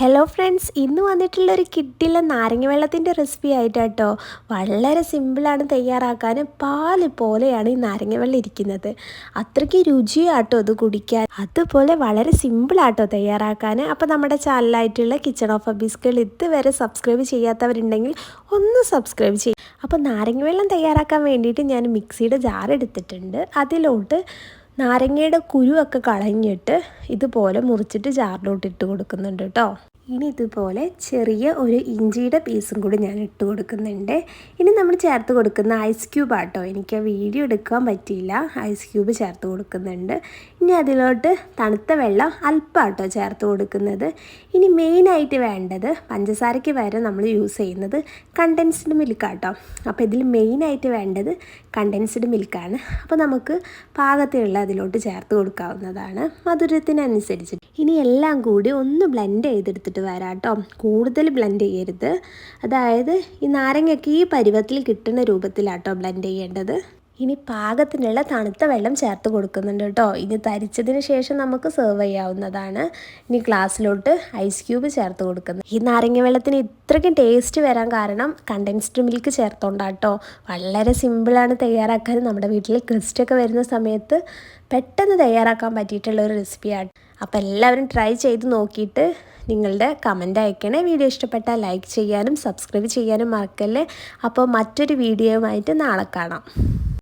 Hello friends ഇന്ന് വന്നിട്ടുള്ള ഒരു കിട്ടില്ല നാരങ്ങ വെള്ളത്തിന്റെ റെസിപ്പി ആയിട്ടാട്ടോ. വളരെ സിമ്പിളാണ് തയ്യാറാക്കാൻ. പാൽ പോലെയാണ് ഈ നാരങ്ങ വെള്ളം ഇരിക്കുന്നത്. അത്രയ്ക്ക് രുചിയാട്ടോ അത് കുടിക്കാൻ. അതുപോലെ വളരെ സിമ്പിളാട്ടോ തയ്യാറാക്കാൻ. അപ്പോൾ നമ്മുടെ ചാനലായിട്ടുള്ള കിച്ചൺ ഓഫ് അബീസ്കൾ ഇതുവരെ സബ്സ്ക്രൈബ് ചെയ്യാത്തവരുണ്ടെങ്കിൽ ഒന്ന് സബ്സ്ക്രൈബ് ചെയ്യും. അപ്പോൾ നാരങ്ങ വെള്ളം തയ്യാറാക്കാൻ വേണ്ടിയിട്ട് ഞാൻ മിക്സിയുടെ ജാർ എടുത്തിട്ടുണ്ട്. അതിലോട്ട് നാരങ്ങയുടെ കുരുവൊക്കെ കളഞ്ഞിട്ട് ഇതുപോലെ മുറിച്ചിട്ട് ജാറിലോട്ട് ഇട്ട് കൊടുക്കുന്നുണ്ട് കേട്ടോ. ഇനി ഇതുപോലെ ചെറിയ ഒരു ഇഞ്ചിയുടെ പീസും കൂടി ഞാൻ ഇട്ട് കൊടുക്കുന്നുണ്ട്. ഇനി നമ്മൾ ചേർത്ത് കൊടുക്കുന്ന ഐസ് ക്യൂബ് ആട്ടോ. എനിക്ക് വീഡിയോ എടുക്കാൻ പറ്റിയില്ല. ഐസ് ക്യൂബ് ചേർത്ത് കൊടുക്കുന്നുണ്ട്. ഇനി അതിലോട്ട് തണുത്ത വെള്ളം അല്പമാട്ടോ ചേർത്ത് കൊടുക്കുന്നത്. ഇനി മെയിനായിട്ട് വേണ്ടത് പഞ്ചസാരയ്ക്ക് വരെ നമ്മൾ യൂസ് ചെയ്യുന്നത് കണ്ടൻസ്ഡ് മിൽക്ക് ആട്ടോ. അപ്പോൾ ഇതിൽ മെയിനായിട്ട് വേണ്ടത് കണ്ടൻസ്ഡ് മിൽക്കാണ് അപ്പോൾ നമുക്ക് പാകത്തിലുള്ള അതിലോട്ട് ചേർത്ത് കൊടുക്കാവുന്നതാണ്. മധുരത്തിനനുസരിച്ച് ഇനി എല്ലാം കൂടി ഒന്ന് ബ്ലെൻഡ് ചെയ്തെടുത്തിട്ട് വരാം കേട്ടോ കൂടുതൽ ബ്ലെൻഡ് ചെയ്യരുത്. അതായത് ഈ നാരങ്ങയ്ക്ക് ഈ പരുവത്തിൽ കിട്ടുന്ന രൂപത്തിലാട്ടോ ബ്ലെൻഡ് ചെയ്യേണ്ടത്. ഇനി പാകത്തിനുള്ള തണുത്ത വെള്ളം ചേർത്ത് കൊടുക്കുന്നുണ്ട് കേട്ടോ ഇനി തരിച്ചതിന് ശേഷം നമുക്ക് സെർവ് ചെയ്യാവുന്നതാണ്. ഇനി ഗ്ലാസ്സിലോട്ട് ഐസ് ക്യൂബ് ചേർത്ത് കൊടുക്കുന്നത്. ഈ നാരങ്ങ വെള്ളത്തിന് ഇത്രയ്ക്കും ടേസ്റ്റ് വരാൻ കാരണം കണ്ടൻസ്ഡ് മിൽക്ക് ചേർത്തോണ്ടാട്ടോ വളരെ സിമ്പിളാണ് തയ്യാറാക്കാൻ. നമ്മുടെ വീട്ടിൽ ഗസ്റ്റൊക്കെ വരുന്ന സമയത്ത് പെട്ടെന്ന് തയ്യാറാക്കാൻ പറ്റിയിട്ടുള്ള ഒരു റെസിപ്പിയാണ് അപ്പോൾ എല്ലാവരും ട്രൈ ചെയ്ത് നോക്കിയിട്ട് നിങ്ങളുടെ കമന്റ് അയക്കണേ. വീഡിയോ ഇഷ്ടപ്പെട്ടാൽ ലൈക്ക് ചെയ്യാനും സബ്സ്ക്രൈബ് ചെയ്യാനും മറക്കല്ലേ. അപ്പോൾ മറ്റൊരു വീഡിയോയുമായിട്ട് നാളെ കാണാം.